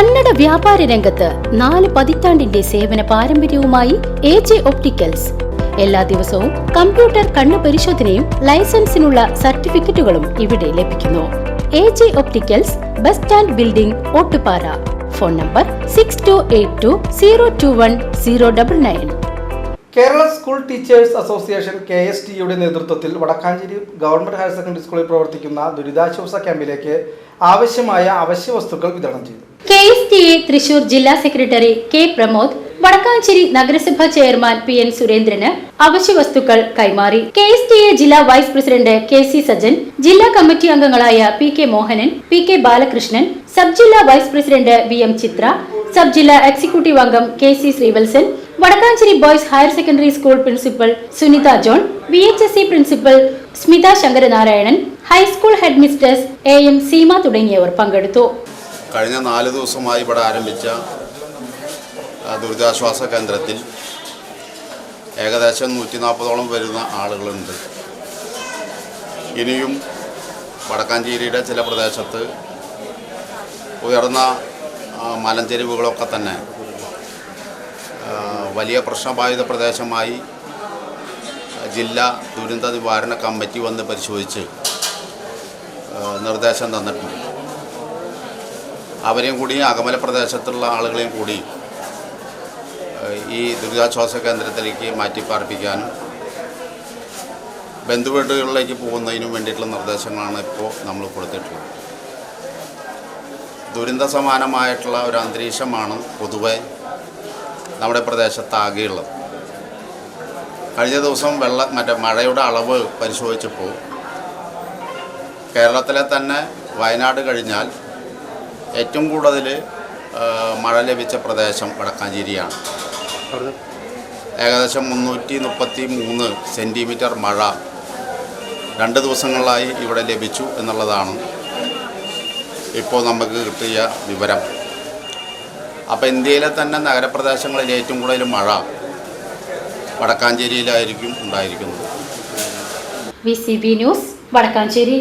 കന്നഡ വ്യാപാര രംഗത്ത് നാല് പതിറ്റാണ്ടിന്റെ സേവന പാരമ്പര്യവുമായി എ ജെ ഒപ്റ്റിക്കൽസ്. എല്ലാ ദിവസവും കമ്പ്യൂട്ടർ കണ്ണു പരിശോധനയും ലൈസൻസിനുള്ള സർട്ടിഫിക്കറ്റുകളും ഇവിടെ ലഭിക്കുന്നു. A J opticals bus stand building Ottupara. Phone number six two eight two zero two one zero double nine Kerala school teachers association K S ടിയുടെ നേതൃത്വത്തിൽ വടക്കാഞ്ചേരി ഗവൺമെന്റ് ഹയർ സെക്കൻഡറി സ്കൂളിൽ പ്രവർത്തിക്കുന്ന ദുരിതാശ്വാസ ക്യാമ്പിലേക്ക് ആവശ്യമായ അവശ്യ വസ്തുക്കൾ വിതരണം ചെയ്തു. K S T A Thrissur ജില്ലാ സെക്രട്ടറി കെ പ്രമോദ് വടക്കാഞ്ചേരി നഗരസഭാ ചെയർമാൻ പി എൻ സുരേന്ദ്രന് അവശ്യ വസ്തുക്കൾ കൈമാറി. കെ എസ് ടി എ ജില്ലാ vice president K C Sajan ജില്ലാ കമ്മിറ്റി അംഗങ്ങളായ P K Mohanan P K Balakrishnan sub ജില്ലാ vice president V M Chitra sub ജില്ലാ എക്സിക്യൂട്ടീവ് അംഗം K C Sreevalsan Vadakkanchery boys higher secondary school principal Sunitha John V H S C principal Smitha Sankaranarayanan high school head mistress A M Seema തുടങ്ങിയവർ പങ്കെടുത്തു. കഴിഞ്ഞ നാല് ദിവസമായി ഇവിടെ ആരംഭിച്ച ദുരിതാശ്വാസ കേന്ദ്രത്തിൽ ഏകദേശം നൂറ്റി നാൽപ്പതോളം വരുന്ന ആളുകളുണ്ട്. ഇനിയും വടക്കാഞ്ചേരിയുടെ ചില പ്രദേശത്ത് ഉയർന്ന മലഞ്ചെരിവുകളൊക്കെ തന്നെ വലിയ പ്രശ്നബാധിത പ്രദേശമായി ജില്ലാ ദുരന്ത നിവാരണ കമ്മിറ്റി വന്ന് പരിശോധിച്ച് നിർദ്ദേശം തന്നിട്ടുണ്ട്. അവരെയും കൂടി അകമല പ്രദേശത്തുള്ള ആളുകളെയും കൂടി ഈ ദുരിതാശ്വാസ കേന്ദ്രത്തിലേക്ക് മാറ്റിപ്പാർപ്പിക്കാനും ബന്ധുവീടുകളിലേക്ക് പോകുന്നതിനും വേണ്ടിയിട്ടുള്ള നിർദ്ദേശങ്ങളാണ് ഇപ്പോൾ നമ്മൾ കൊടുത്തിട്ടുള്ളത്. ദുരന്ത സമാനമായിട്ടുള്ള ഒരു അന്തരീക്ഷമാണ് പൊതുവെ നമ്മുടെ പ്രദേശത്താകെയുള്ളത്. കഴിഞ്ഞ ദിവസം വെള്ള മറ്റേ മഴയുടെ അളവ് പരിശോധിച്ചപ്പോൾ കേരളത്തിലെ തന്നെ വയനാട് കഴിഞ്ഞാൽ ഏറ്റവും കൂടുതൽ മഴ ലഭിച്ച പ്രദേശം വടക്കാഞ്ചേരിയാണ്. ഏകദേശം മുന്നൂറ്റി മുപ്പത്തി മൂന്ന് സെന്റിമീറ്റർ മഴ രണ്ട് ദിവസങ്ങളിലായി ഇവിടെ ലഭിച്ചു എന്നുള്ളതാണ് ഇപ്പോൾ നമുക്ക് കിട്ടിയ വിവരം. അപ്പോൾ ഇന്ത്യയിലെ തന്നെ നഗരപ്രദേശങ്ങളിൽ ഏറ്റവും കൂടുതൽ മഴ വടക്കാഞ്ചേരിയിലായിരിക്കും ഉണ്ടായിരിക്കുന്നത്. V C B news Vadakkanchery.